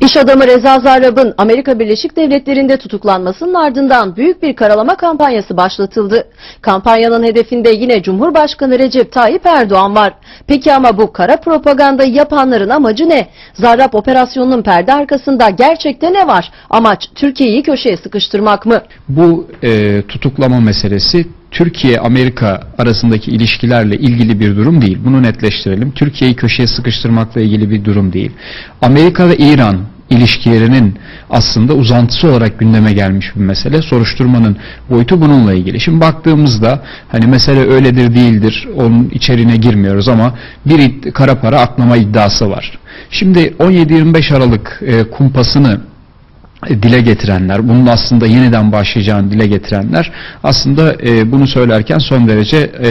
İş adamı Reza Zarrab'ın Amerika Birleşik Devletleri'nde tutuklanmasının ardından büyük bir karalama kampanyası başlatıldı. Kampanyanın hedefinde yine Cumhurbaşkanı Recep Tayyip Erdoğan var. Peki ama bu kara propagandayı yapanların amacı ne? Zarrab operasyonunun perde arkasında gerçekte ne var? Amaç Türkiye'yi köşeye sıkıştırmak mı? Bu e, tutuklama meselesi Türkiye-Amerika arasındaki ilişkilerle ilgili bir durum değil. Bunu netleştirelim. Türkiye'yi köşeye sıkıştırmakla ilgili bir durum değil. Amerika ve İran ilişkilerinin aslında uzantısı olarak gündeme gelmiş bir mesele. Soruşturmanın boyutu bununla ilgili. Şimdi baktığımızda hani mesele öyledir değildir onun içeriğine girmiyoruz ama bir kara para aklama iddiası var. Şimdi 17-25 Aralık e, kumpasını dile getirenler, bunun aslında yeniden başlayacağını dile getirenler aslında e, bunu söylerken son derece e,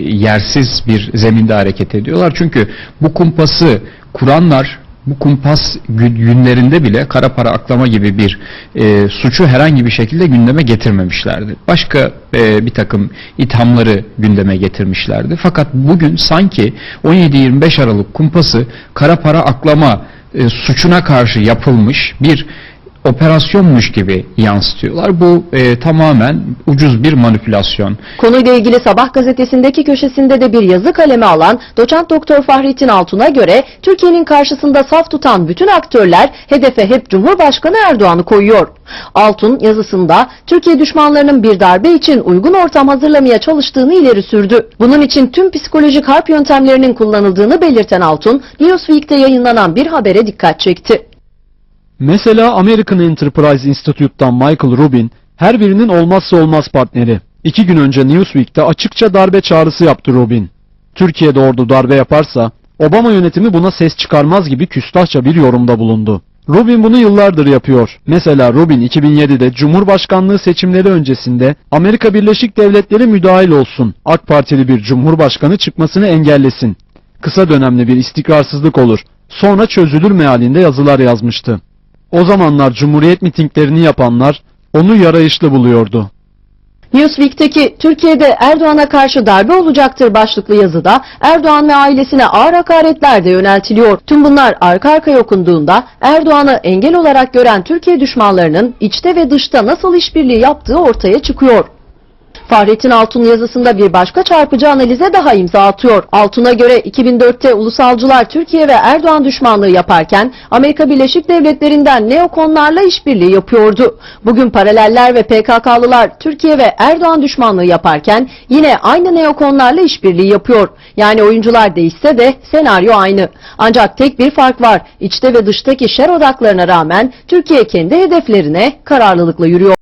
yersiz bir zeminde hareket ediyorlar. Çünkü bu kumpası kuranlar bu kumpas gü- günlerinde bile kara para aklama gibi bir e, suçu herhangi bir şekilde gündeme getirmemişlerdi. Başka e, bir takım ithamları gündeme getirmişlerdi. Fakat bugün sanki 17-25 Aralık kumpası kara para aklama e, suçuna karşı yapılmış bir operasyonmuş gibi yansıtıyorlar. Bu e, tamamen ucuz bir manipülasyon. Konuyla ilgili Sabah gazetesindeki köşesinde de bir yazı kaleme alan doçent doktor Fahrettin Altun'a göre Türkiye'nin karşısında saf tutan bütün aktörler hedefe hep Cumhurbaşkanı Erdoğan'ı koyuyor. Altun yazısında Türkiye düşmanlarının bir darbe için uygun ortam hazırlamaya çalıştığını ileri sürdü. Bunun için tüm psikolojik harp yöntemlerinin kullanıldığını belirten Altun, Newsweek'te yayınlanan bir habere dikkat çekti. Mesela American Enterprise Institute'dan Michael Rubin her birinin olmazsa olmaz partneri. İki gün önce Newsweek'te açıkça darbe çağrısı yaptı Rubin. Türkiye'de ordu darbe yaparsa Obama yönetimi buna ses çıkarmaz gibi küstahça bir yorumda bulundu. Rubin bunu yıllardır yapıyor. Mesela Rubin 2007'de Cumhurbaşkanlığı seçimleri öncesinde Amerika Birleşik Devletleri müdahil olsun. AK Partili bir cumhurbaşkanı çıkmasını engellesin. Kısa dönemli bir istikrarsızlık olur. Sonra çözülür mealinde yazılar yazmıştı. O zamanlar Cumhuriyet mitinglerini yapanlar onu yarayışlı buluyordu. Newsweek'teki Türkiye'de Erdoğan'a karşı darbe olacaktır başlıklı yazıda Erdoğan ve ailesine ağır hakaretler de yöneltiliyor. Tüm bunlar arka arkaya okunduğunda Erdoğan'ı engel olarak gören Türkiye düşmanlarının içte ve dışta nasıl işbirliği yaptığı ortaya çıkıyor. Fahrettin Altun yazısında bir başka çarpıcı analize daha imza atıyor. Altun'a göre 2004'te ulusalcılar Türkiye ve Erdoğan düşmanlığı yaparken Amerika Birleşik Devletleri'nden neokonlarla işbirliği yapıyordu. Bugün paraleller ve PKK'lılar Türkiye ve Erdoğan düşmanlığı yaparken yine aynı neokonlarla işbirliği yapıyor. Yani oyuncular değişse de senaryo aynı. Ancak tek bir fark var. İçte ve dıştaki şer odaklarına rağmen Türkiye kendi hedeflerine kararlılıkla yürüyor.